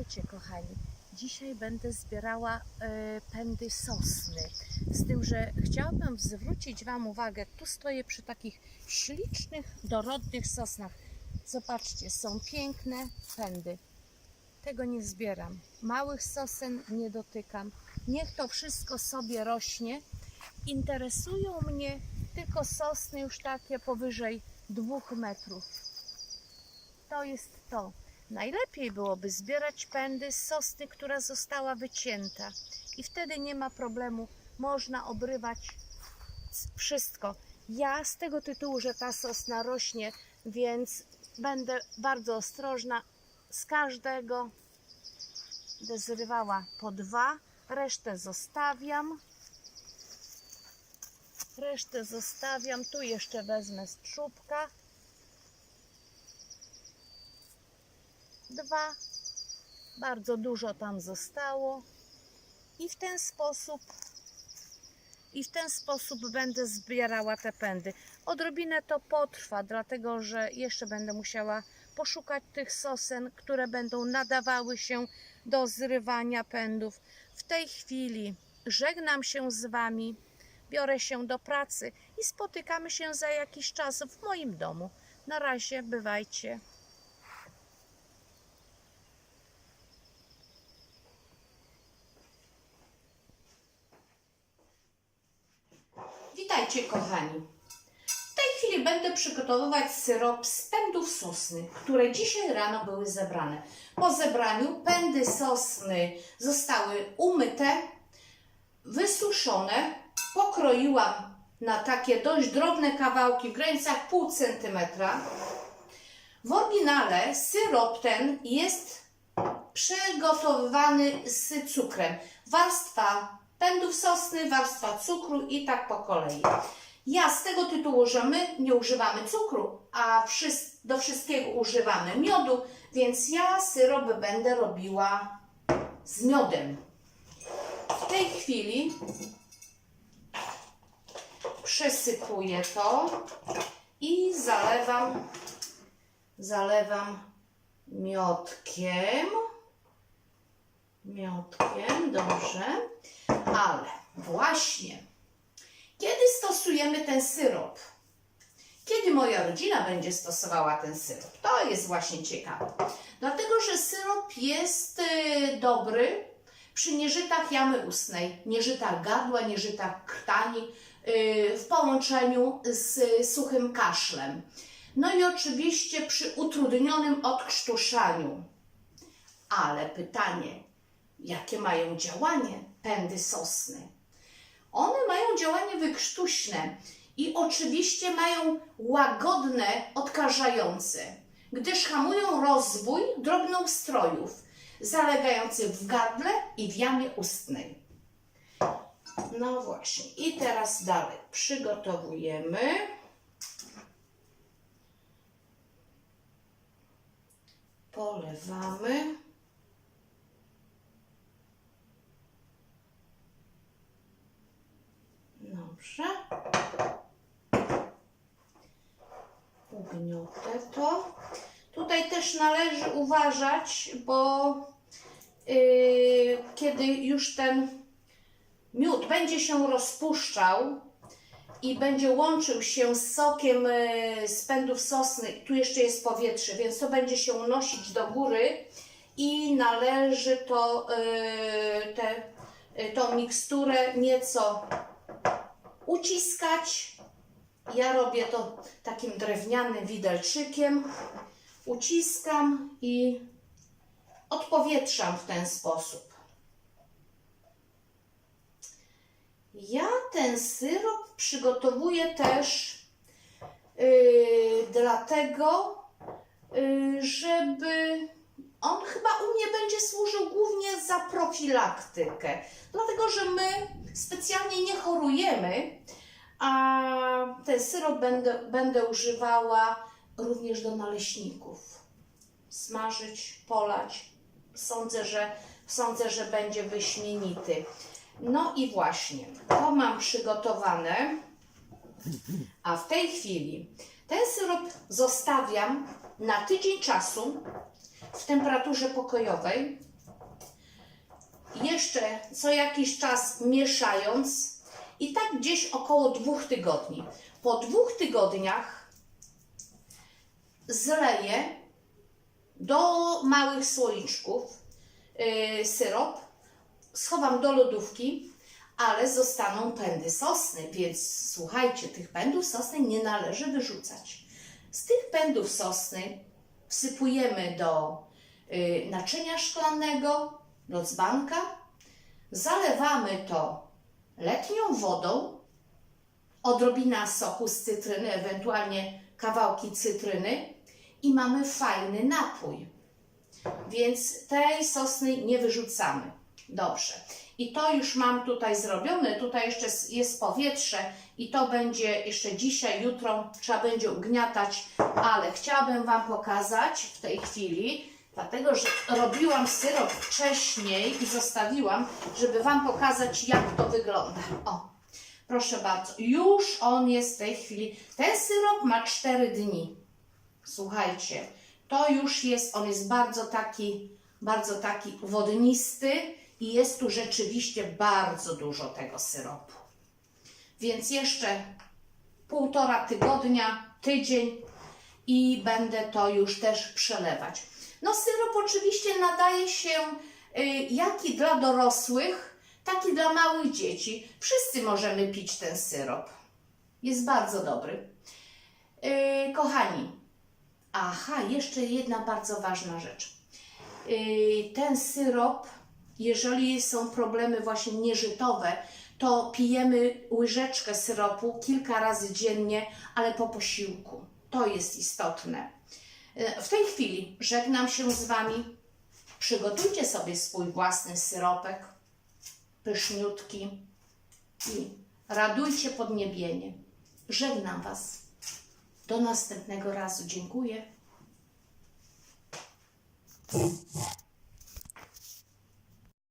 Witajcie kochani. Dzisiaj będę zbierała e, pędy sosny. Z tym, że chciałabym zwrócić Wam uwagę, tu stoję przy takich ślicznych, dorodnych sosnach. Zobaczcie, są piękne pędy. Tego nie zbieram. Małych sosen nie dotykam. Niech to wszystko sobie rośnie. Interesują mnie tylko sosny już takie powyżej dwóch metrów. To jest to. Najlepiej byłoby zbierać pędy z sosny, która została wycięta. I wtedy nie ma problemu. Można obrywać wszystko. Ja z tego tytułu, że ta sosna rośnie, więc będę bardzo ostrożna. Z każdego zrywała po dwa, resztę zostawiam. Resztę zostawiam. Tu jeszcze wezmę z. dwa. Bardzo dużo tam zostało. I w ten sposób i w ten sposób będę zbierała te pędy. Odrobinę to potrwa, dlatego że jeszcze będę musiała poszukać tych sosen, które będą nadawały się do zrywania pędów. W tej chwili żegnam się z Wami, biorę się do pracy i spotykamy się za jakiś czas w moim domu. Na razie, bywajcie. Witajcie kochani. W tej chwili będę przygotowywać syrop z pędów sosny, które dzisiaj rano były zebrane. Po zebraniu pędy sosny zostały umyte, wysuszone, pokroiłam na takie dość drobne kawałki w granicach pół centymetra. W oryginale syrop ten jest przygotowywany z cukrem. Warstwa pędów sosny, warstwa cukru i tak po kolei. Ja z tego tytułu, że my nie używamy cukru, a do wszystkiego używamy miodu, więc ja syrop będę robiła z miodem. W tej chwili przesypuję to i zalewam, zalewam miodkiem. Miodkiem, dobrze. Ale właśnie, kiedy stosujemy ten syrop? Kiedy moja rodzina będzie stosowała ten syrop? To jest właśnie ciekawe. Dlatego, że syrop jest y, dobry przy nieżytach jamy ustnej, nieżytach gardła, nieżytach krtani, y, w połączeniu z suchym kaszlem. No i oczywiście przy utrudnionym odkrztuszaniu. Ale pytanie, jakie mają działanie pędy sosny? One mają działanie wykrztuśne i oczywiście mają łagodne, odkażające, gdyż hamują rozwój drobnoustrojów zalegających w gardle i w jamie ustnej. No właśnie, i teraz dalej przygotowujemy. Polewamy. Dobrze. Ugniotę to. Tutaj też należy uważać, bo yy, kiedy już ten miód będzie się rozpuszczał i będzie łączył się z sokiem yy, z pędów sosny, tu jeszcze jest powietrze, więc to będzie się unosić do góry i należy to, yy, te, yy, tą miksturę nieco uciskać. Ja robię to takim drewnianym widelczykiem. Uciskam i odpowietrzam w ten sposób. Ja ten syrop przygotowuję też yy, dlatego, yy, żeby on chyba u mnie będzie służył głównie za profilaktykę. Dlatego, że my specjalnie nie chorujemy, a ten syrop będę, będę używała również do naleśników. Smażyć, polać. Sądzę, że, sądzę, że będzie wyśmienity. No i właśnie, to mam przygotowane. A w tej chwili ten syrop zostawiam na tydzień czasu w temperaturze pokojowej jeszcze co jakiś czas mieszając i tak gdzieś około dwóch tygodni. Po dwóch tygodniach zleję do małych słoiczków yy, syrop, schowam do lodówki, ale zostaną pędy sosny, więc słuchajcie, tych pędów sosny nie należy wyrzucać. Z tych pędów sosny wsypujemy do y, naczynia szklanego, do dzbanka, zalewamy to letnią wodą, odrobina soku z cytryny, ewentualnie kawałki cytryny i mamy fajny napój. Więc tej sosny nie wyrzucamy. Dobrze. I to już mam tutaj zrobione. Tutaj jeszcze jest powietrze i to będzie jeszcze dzisiaj, jutro trzeba będzie ugniatać, ale chciałabym Wam pokazać w tej chwili, dlatego że robiłam syrop wcześniej i zostawiłam, żeby Wam pokazać, jak to wygląda. O, proszę bardzo, już on jest w tej chwili. Ten syrop ma 4 dni. Słuchajcie, to już jest, on jest bardzo taki, bardzo taki wodnisty i jest tu rzeczywiście bardzo dużo tego syropu. Więc jeszcze półtora tygodnia, tydzień i będę to już też przelewać. No syrop oczywiście nadaje się y, jak i dla dorosłych, tak i dla małych dzieci. Wszyscy możemy pić ten syrop. Jest bardzo dobry. Y, kochani, aha, jeszcze jedna bardzo ważna rzecz. Y, ten syrop, jeżeli są problemy właśnie nieżytowe, to pijemy łyżeczkę syropu kilka razy dziennie, ale po posiłku. To jest istotne. Y, W tej chwili żegnam się z Wami. Przygotujcie sobie swój własny syropek, pyszniutki i radujcie podniebienie. Żegnam Was. Do następnego razu. Dziękuję.